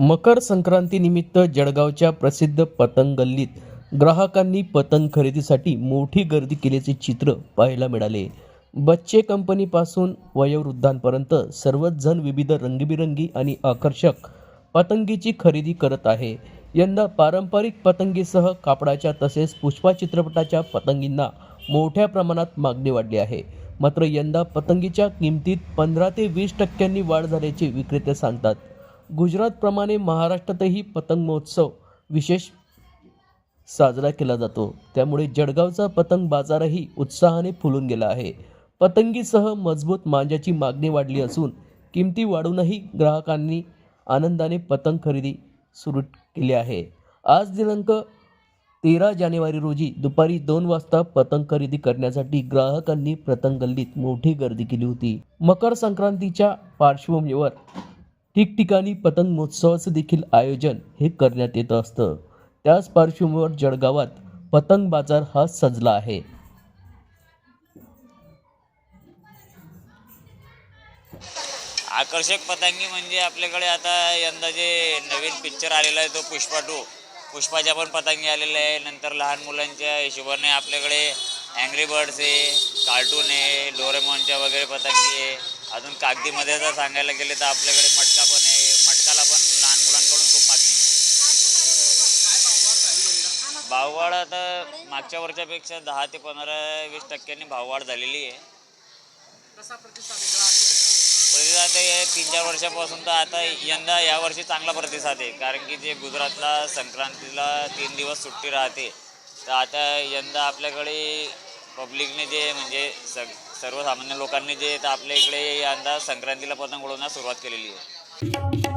मकर संक्रांतीनिमित्त जळगावच्या प्रसिद्ध पतंग गल्लीत ग्राहकांनी पतंग खरेदीसाठी मोठी गर्दी केल्याचे चित्र पाहायला मिळाले. बच्चे कंपनीपासून वयोवृद्धांपर्यंत सर्वच जण विविध रंगीबिरंगी आणि आकर्षक पतंगीची खरेदी करत आहे. यंदा पारंपरिक पतंगीसह कापडाच्या तसेच पुष्पा चित्रपटाच्या पतंगींना मोठ्या प्रमाणात मागणी वाढली आहे. मात्र यंदा पतंगीच्या किमतीत पंधरा ते वीस टक्क्यांनी वाढ झाल्याचे विक्रेते सांगतात. गुजरातप्रमाणे महाराष्ट्रातही पतंग महोत्सव विशेष साजरा केला जातो. त्यामुळे जळगावचा पतंग बाजारही उत्साहाने फुलून गेला आहे. पतंगीसह मजबूत मांजाची मागणी वाढली असून किमती वाढूनही ग्राहकांनी आनंदाने पतंग खरेदी सुरू केली आहे. आज दिनांक तेरा जानेवारी रोजी दुपारी दोन वाजता पतंग खरेदी करण्यासाठी ग्राहकांनी पतंग गल्लीत मोठी गर्दी केली होती. मकर संक्रांतीच्या पार्श्वभूमीवर ठिकठिकाणी पतंग महोत्सवाचं देखील आयोजन हे करण्यात येत असतं. त्याच पार्श्वभूमीवर जळगावात पतंग बाजार हा सजला आहे. आकर्षक पतंगी म्हणजे आपल्याकडे आता यंदा जे नवीन पिक्चर आलेला आहे तो पुष्पा टू पुष्पाच्या पण पतंगी आलेल्या आहे. नंतर लहान मुलांच्या हिशोबाने आपल्याकडे अँग्री बर्ड्स आहे कार्टून आहे डोरेमॉनच्या वगैरे पतंगी आहे. अजून कागदीमध्ये जर सांगायला गेले तर आपल्याकडे मटका पण आहे. मटकाला पण लहान मुलांकडून खूप मागणी आहे. भाववाढ आता मागच्या वर्षापेक्षा दहा ते पंधरा वीस टक्क्यांनी भाववाढ झालेली आहे. प्रतिसाद हे तीन चार वर्षापासून तर आता यंदा यावर्षी चांगला प्रतिसाद आहे. कारण की जे गुजरातला संक्रांतीला तीन दिवस सुट्टी राहते. तर आता यंदा आपल्याकडे पब्लिकने जे म्हणजे स सर्वसामान्य लोकांनी जे तर आपल्या इकडे यंदा संक्रांतीला पतंग उडवण्यास सुरुवात केलेली आहे.